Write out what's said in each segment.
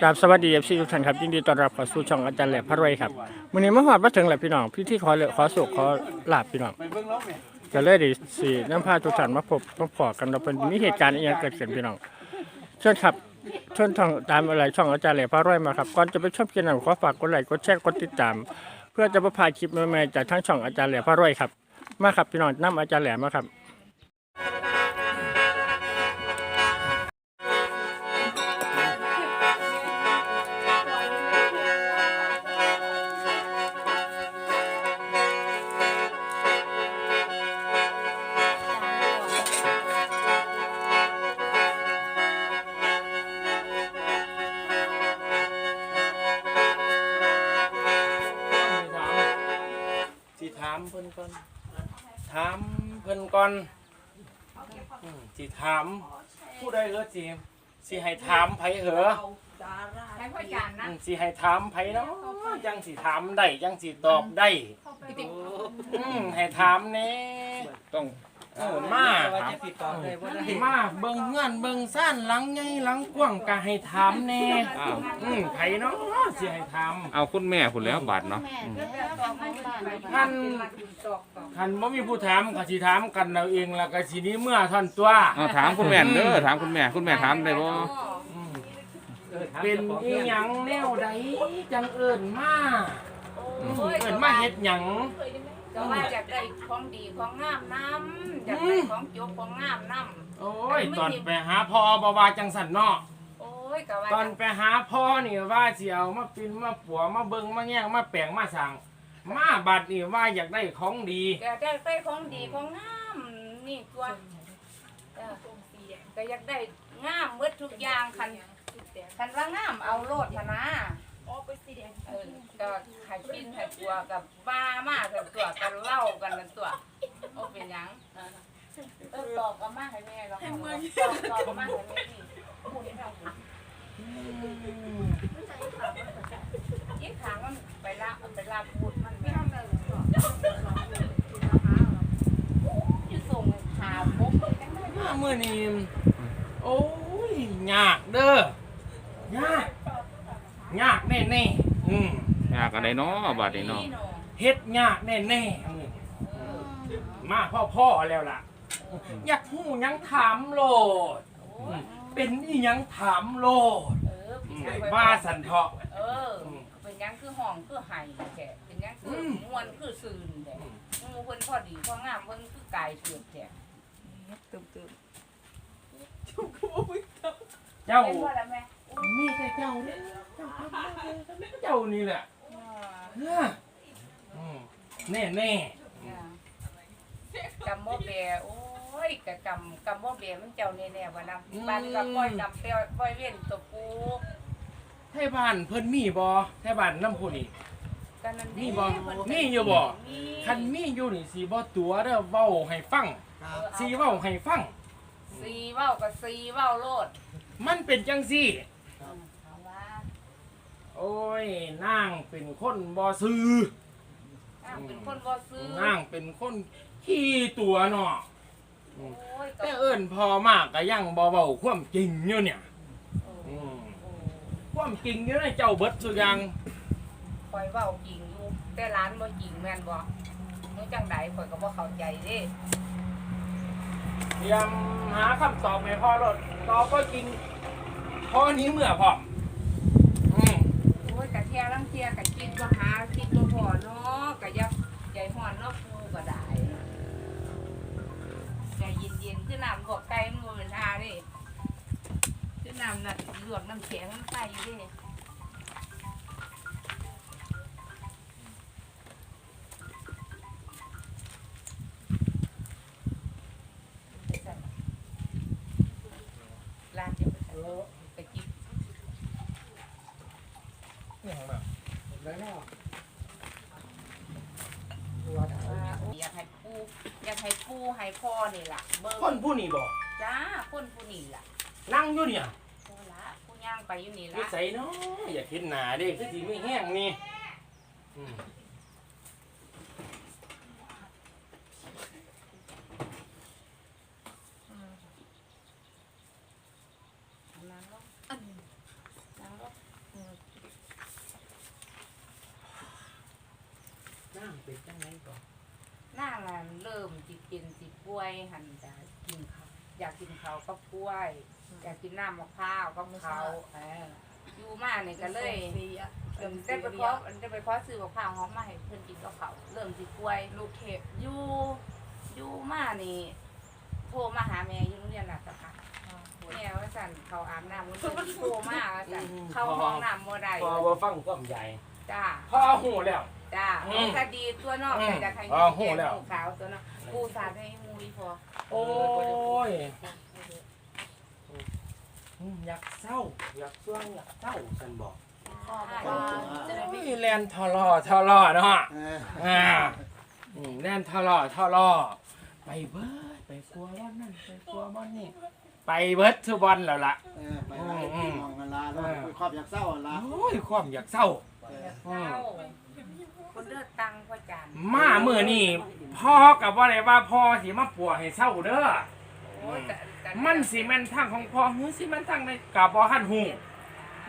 กราบสวัสดีเอฟซีทุกท่านครับยินดีต้อนรับเข้าสู่ช่องอาจารย์แหลพระรวยครับวันนี้มาหอดมาถึงแล้วพี่น้องพี่ที่ขอเลยขอสุขขอลาบพี่น้องก็เลยดีสี่น้ำพาทุกท่านมาพบมาพอกันเราเป็นมีเหตุการณ์อะไรเกิดขึ้นพี่น้องเชิญครับเชิญทางตามอะไรช่องอาจารย์แหลพระรวยมาครับก่อนจะไปชมกินหนังขอฝากกดไลค์กดแชร์กดติดตาม เพื่อจะประพาคลิปใหม่ๆจากทั้งช่องอาจารย์แหลพระรวยครับมาครับพี่น้องน้ำอาจารย์แหลมมาครับ ถามเพิ่นก่อนอืมสิถาม ผู้ใดเหรอสิสิให้ถามไผเหรอให้พ่อจานนะอืมสิให้ถามไผเนาะจังสิถามได้จังสิตอบได้อืมให้ถามแน่ต้อง เออมาว่าจะติดต่อได้บ่ได้มาเบิ่งเงื่อนเบิ่งซ่านหลังใหญ่หลังกว้างก็ให้ถามแน่อ้าว อืมไผเนาะสิให้ถามเอาคุณแม่คุณแล้วบาดเนาะท่านท่านบ่มีผู้ถามก็สิถามกันเราเองแล้วก็สิหนี้เมื่อท่านตัว เอาถามคุณแม่เด้อถามคุณแม่คุณแม่ถามได้บ่เป็นอีหยังแนวใดจังเอิ้นมาอืมเอิ้นมาเฮ็ดหยัง ก็ว่าอยากได้ของดีของงามน้ำอยากได้ของจบของงามน้โอ้ยตอนไปหาพ่อบ่ว่าจังสั่นเนาะำโอ้ยก็ว่าตอนไปหาพ่อนี่ว่าสิเอามาปินมาปัวมาเบิ่งมาแย่งมาแปลงมาสั่งมาบัดนี่ว่าอยากได้ของดีอยากได้ได้ของดีของงามนี่ตัวเออก็อยากได้งามเมื่อทุกอย่างคันคันว่างามเอาโลดมานะเออ ก็ไข่ปิ้นไข่ตัวกับบ้ามากกับตัวกันเล่ากันนั่นตัวโอ้เป็นหยังเออตอบกับมาให้แม่เราตอบตอบกับมาให้แม่นี่พูดให้เรายิ่งขางมันไปละไปละพูดมันไม่ทำอะไรอยู่ส่งหาปุ๊บจังได้มามื้อนี้โอ้ยยากเด้อยากยากแน่ๆอืม ยากอะไรเนาะบาดนี้เนาะเฮ็ดยากแน่ๆอืมมาพ่อพ่อๆแล้วล่ะ อยากหูหยังถามโลดอืมเป็นอีหยังถามโลดเอออืพี่มชายว่าสันเถาะ เออ เป็นหยังคือห้องคือไห้แท้เป็นหยังคือมวนคือซืนแท้งูเพิ่นพอดีพองามเพิ่นคือกายเสือกแท้ตึมตึมเจ้า เป็นว่าแล้วแม่มีแต่เจ้าเนี่ยเจ้าทำมาเลยทำไมเจ้านี่แหละเฮ้ออืม แน่แน่กำโมเบโอ้ยกะกำกำโมเบมันเจ้าแน่ๆว่านะบ้านก็ปล่อยกำเปียวปล่อยเว้นตัวปูๆไทบ้านเพิ่นมีบ่ไทบ้านน้ำพุนี่กันนั่นมีบ่มีอยู่บ่มีคันมีอยู่นี่สิบ่ตัวเด้อเว้าให้ฟังสิเว้าให้ฟังสีเว้ากับสีเว้าโลด มันเป็นจังซี่เอาว่า โอ้ยนางเป็นคนบ่ซื่ออ้าวเป็นคนบ่ซื้อนางเป็นคนขี้ตัวเนาะโอ้ยก็แต่เอิ้นพอมากก็ยังบ่เว้าความจริงอยู่เนี่ย โอ้อืม โอ้ความจริงอยู่ในเจ้าเบิดสุอยังคอยเว้าจริงอยู่แต่ร้านบ่จริงแม่นบ่นู้จังไดข่อยก็บ่เข้าใจเด้พยายามหาคำตอบให้พ่อรถตอบก็จริงพ่อนี้เมื่อพ่ออืมโอ้ยกะเที่ยลังเทียกับคิดว่าหาคิดว่าพอเนาะกับยับใจฮ้อนเนาะกูก็ได้ใจเย็นเย็นขึ้นน้ำลวกไก่มันบ่เป็นอาดิขึ้นน้ำน่ะลวกน้ำแข็งน้ำไปเด้ อยากให้ปูให้พ่อนี่ล่ะเบิ่งคนผู้นี่บอกจ้าคนผู้นี่ล่ะนั่งอยู่เนี่ยโอ้ละผู้ย่างไปอยู่นี่นิละสัยเนาะอย่ากเห็นหนาเด้คือสิไม่แห้งนี่อืมอืมนั่งเป็นจังไงก่อน น้างานเริ่มสิกินสิป่วยหันจะกินข้าวอยากกินข้าวกับกล้วย อยากกินน้ำมะพร้าวกับเขาวเอออยู่มาเนี่ยก็เลยเริ่มได้ไปขอได้ไปขอซื้อมะพร้าวหอมมาให้เพิ่นกินกับเขาวเริ่มสิป่วยลูกเทพอยู่อยู่มานี่โทรมาหาแม่อยู่โรงเรียนน่ะสักค่ะแม่ว่าสั่นเขาอาบน้ำมันก็โทรมาว่าสั่นเข้าห้องน้ำบ่ได้พอบ่ฟังความใหญ่จ้า พอหูแล้ว จ้าอืมคดีตัวนอกอืมแต่จะใครอ๋อโหแล้ว ขาวตัวนอกปูสาดให้มูอีพอโอ้ยอืมอยากเศร้า อยากช่วงอยากเศร้าฉันบอกจะได้โอ้ไม่ยแลนทอลอทอลอเนาะเอออ่าอืมแลนทอลอทอลอไปเบิดไปกลัวว่านั่นไปกลัวว่านี่ไปเบิดทุกวันแล้วล่ะเออไปหาพี่น้องกันลาแล้วไปครอบอยากเศร้าอะลาโอ้ยความอยากเศร้า เศร้าคน เลือดตังพ่อจันมาเมื่อนี่พ่อกับว่าอะไรว่าพ่อสิมาปัวให้เศร้าเด้อ โอ้ยแต่แต่มันสิแม่นทางของพ่อหรือสิแม่นทางในกับบ่หันหู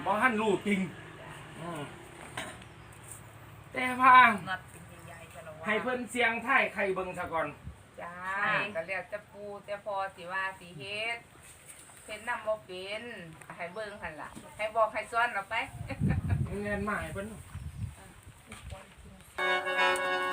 บ่หันรู้จริงอืมแต่ว่านัดเป็นใหญ่ๆจะระวังให้เพิ่นเสียงไทายใครเบิ่งซะก่อน จ้าก็เรียกจะปูแต่พอสิว่าสิเฮ็ดเป็นนำบ่เป็นให้เบิ่งหั่นล่ะ ให้บอกให้ซ้อนเราไป เงินมาให้เพิ่น เ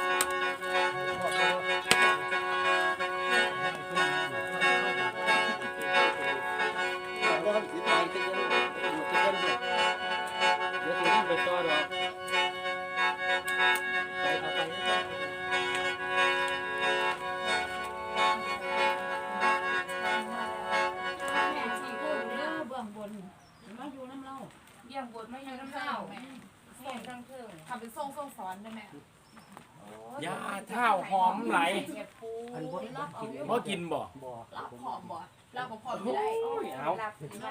ยาเท้าหอมไหลเห็ดปูรับเอาอยู่บ่กินบ่รับผอมบ่รับบ่ผอมไม่ได้โอ้ยเอา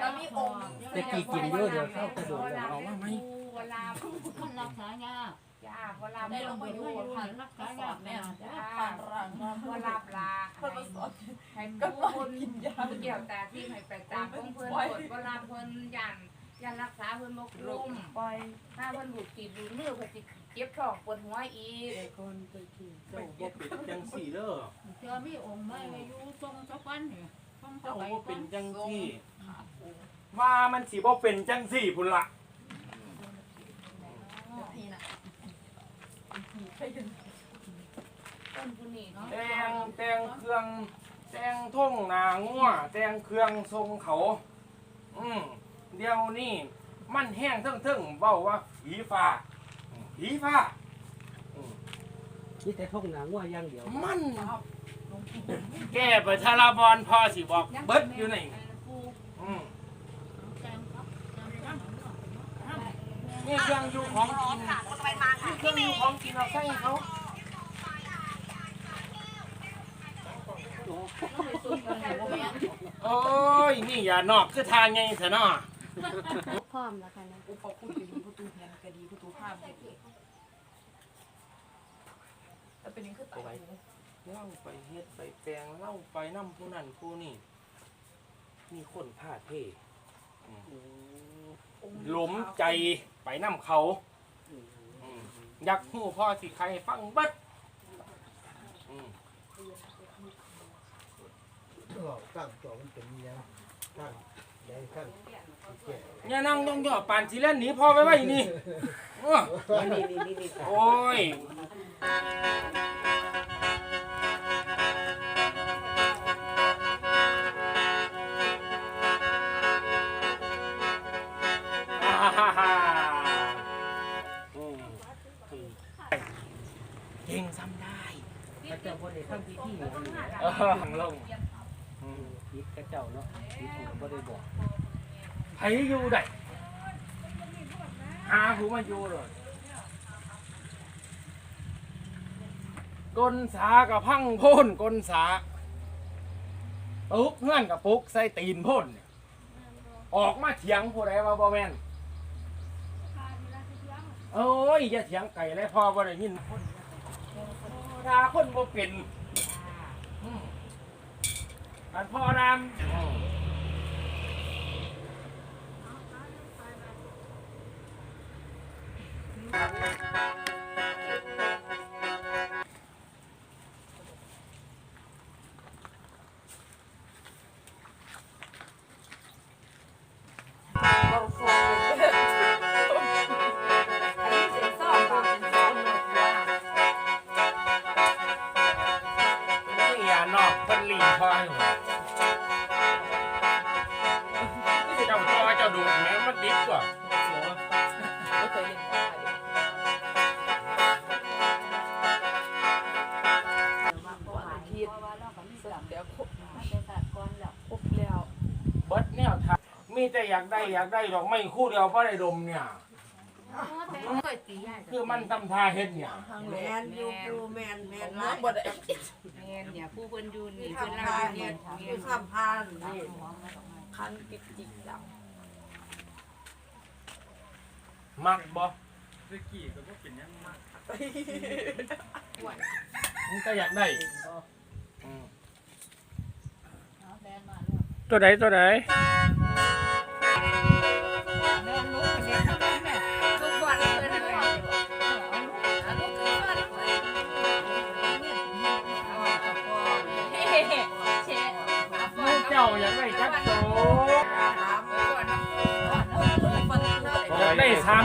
แล้วมีองค์แต่กี่กินเยอะเดี๋ยวเข้ากระโดดเอาว่าไหมเวลามันรักษายากจ้าเวลาได้ลงไปอยู่ผ่านรักษายากแม่ผ่านร่างเวลาปลาคนมาสอนให้ก็คนกินยาเกี่ยวตาที่ให้ไปตามเพิ่นเพิ่นกดเวลาเพิ่นยัน ยันรักษาเพิ่นบ่คุ้มปล่อยถ้าเพิ่นดูดติดดูดมือเพิ่นสิเจ็บท้องปวดหัวอีกเจ้าบ่เป็นจังซี่เด้อเจอมีองค์ไม่อยู่ทรงสักวันนี่ทรงเจ้าไปบ่เป็นจังซี่ว่ามันสิบ่เป็นจังซี่พุ่นล่ะนี่น่ะต้นผู้นี้เนาะแต่งแต่งเครื่องแต่งท่งหนางัวแต่งเครื่องทรงเขา อืม เดี๋ยวนี้มันแห้งเทิงๆเว้าว่าผีฟ้าอืมผีฟ้า นี่แต่ท่องหนังว่าอย่างเดียว มันแก้ประชาลาบอลพอสิบอกเบิดอยู่ไหนอืมแจงครับแจงครับนี่เครื่องอยู่ของกินนี่เครื่องอยู่ของกินเราใส่ให้เขาโอ้ยนี่อย่านอกคือทางไงเถอะเนาะ พร้อมแล้วค่ะนะอุปคุณดีประตูเฮียนก็ดีประตูภาพเด็กแต่เป็นนี้คือตายเล่าไปเฮ็ดไปแปลงเล่าไปน้ำผู้นั้นผู้นี่ มีคนพลาดเพ่หลมใจไปน้ำเขาอืมอยากหูพ่อสิใครฟังเบิดอืมตั้งตัวมันเป็นยังตั้งได้ตั้ง แก่อย่านั่งย่องย่อปานสิเล่นหนีพ่อไปไว้นี่เออนี่นี่นี่นี่โอ้ยอ่าฮ่าฮ่าอืมเก่งซ้ำได้พระเจ้าบ่ได้ทำพิธีอย่างนี้เออหังลงอื มพิษพระเจ้าเนาะพิษผมบ่ได้บอกไผอยู่ได้หาหูมาอยู่เลยกลสากับพังโพ่นกลสาปุ๊กเงื่อนกับปุ๊กใส่ตีนโพ่นเนี่ยออกมาเถียงผู้ใดว่าบ่แม่นโอ้ยอย่าเถียงไก่เลยพ่อบ่ได้ยินดาคนบ่เป็น อั นอกเพิ่นหลีพออยู่เจ้าต่อเจ้ดูดแม่งมันดิบกว่าไม่เคยเห็นค่ะเพราะว่าอาทิตย์สามเดี๋วบครแเบิดแนวางมีแต่อยากได้อยากได้ดอกไม่คู่เดียวเพราะได้ดมเนี่ย ยตีใหญ่คือมันตำทาเฮ็ดเนี่ยแมนอยู่อยู่แมนแมนหลายบ่ได้แม่นเนี่ยผู้เพิ่นอยู่นี่ที่เพิ่นทำเล่าพานเนี่ยที่ทำพานนี่คันติดจิกดังมักบ่มันก็อยากได้อืมตัวใดตัวใด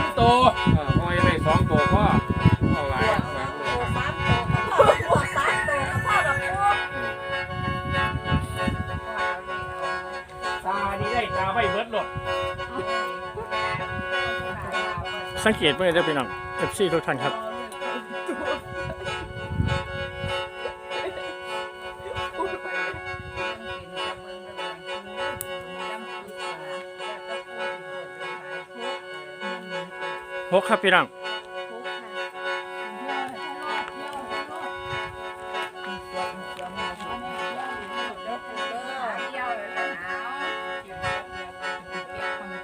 ากได้สามโตเออพ่อจะได้สองตัวพ่อเอาหลายเอาหลายเลยสามตัวกับพ่อสามตัวกับพ่อกับพ่อตานี่ได้ตาไว้เบิดหลดสังเกตเมื่อได้อพี่น้องเอฟซีทุกท่านครับ หกครับพี่น้อง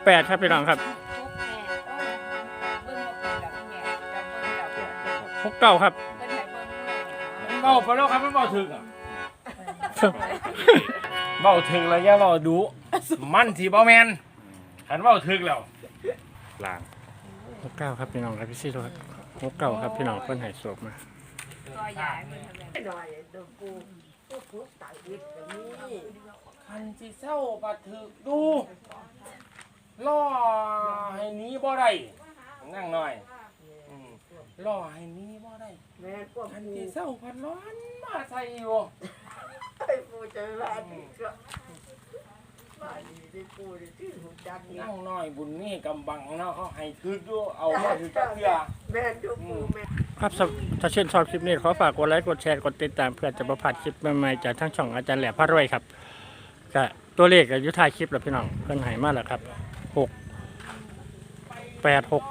แปดครับพี่น้องครับหกเก้าครับเบ้าไปแล้วครับมันเบ้าถึงอะเบ้าถึงแล้วอย่าเบ้าดู มันสิบ่แม่นคันเบ้าถึงแล้วลางหก เก้าครับพี่น้องครับพี่ซีทุกท่านหกเก้าครับพี่น้องเพิ่นให้สวบมาหน่อยเดี๋ยวกูกูกูตายวิทย์อย่างนี้คันสิเศร้าบัดถึกดูล่อให้หนี้บ่ได้นั่งหน่อยอืมล่อให้หนี้บ่ได้แม่พวกคันกูสิเศร้าพันร้อนมาใส่อยู่ไอ้กูจะว่าดีก็ว่าดีที่กูที่ที่หูจัก นี่นั่งน้อยบุญนี่กำบังเนาะเขาให้ถึกอยู่เอามาถึกจักเทื่อแม่ดูกูแม่ครับสำถ้าชื่นชอบคลิปนี้ขอฝากกดไลค์กดแชร์กดติดตามเพื่อจะประพลาดคลิปใหม่ๆจากทั้งช่องอาจารย์แหลมพระรวยครับก็ตัวเลขอายุท้ายคลิปแล้วพี่น้องเพิ่นให้มาแล้วครับหกแปดหก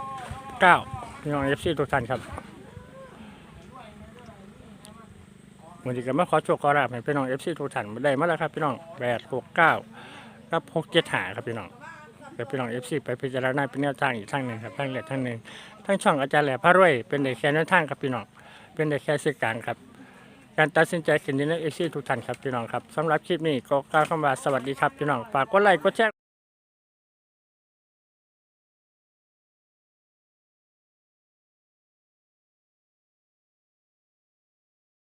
เก้าพี่น้องเอฟซีทุกท่านครับวันนี้ก็มาขอโชคขอลาบให้พี่น้องเอฟซีทุกท่านมาได้มาแล้วครับพี่น้องแปดหกเก้า ก็พกเจ็ดหาครับพี่น้องเดี๋ยวพี่น้องเอฟซีไปพิจารณาเป็นแนวทางอีกทางหนึ่งครับทางเล็กทางหนึ่งทั้งช่องอาจารย์แหล่พระรวยเป็นเด็กแค่แนวทางครับพี่น้องเป็นเด็กแค่สื่อกลางครับ การตัดสินใจขึ้นอยู่ในเอฟซีทุกท่านครับพี่น้องครับสำหรับคลิปนี้ก็กล่าวคำว่าสวัสดีครับพี่น้องฝากกดไลค์กดแชร์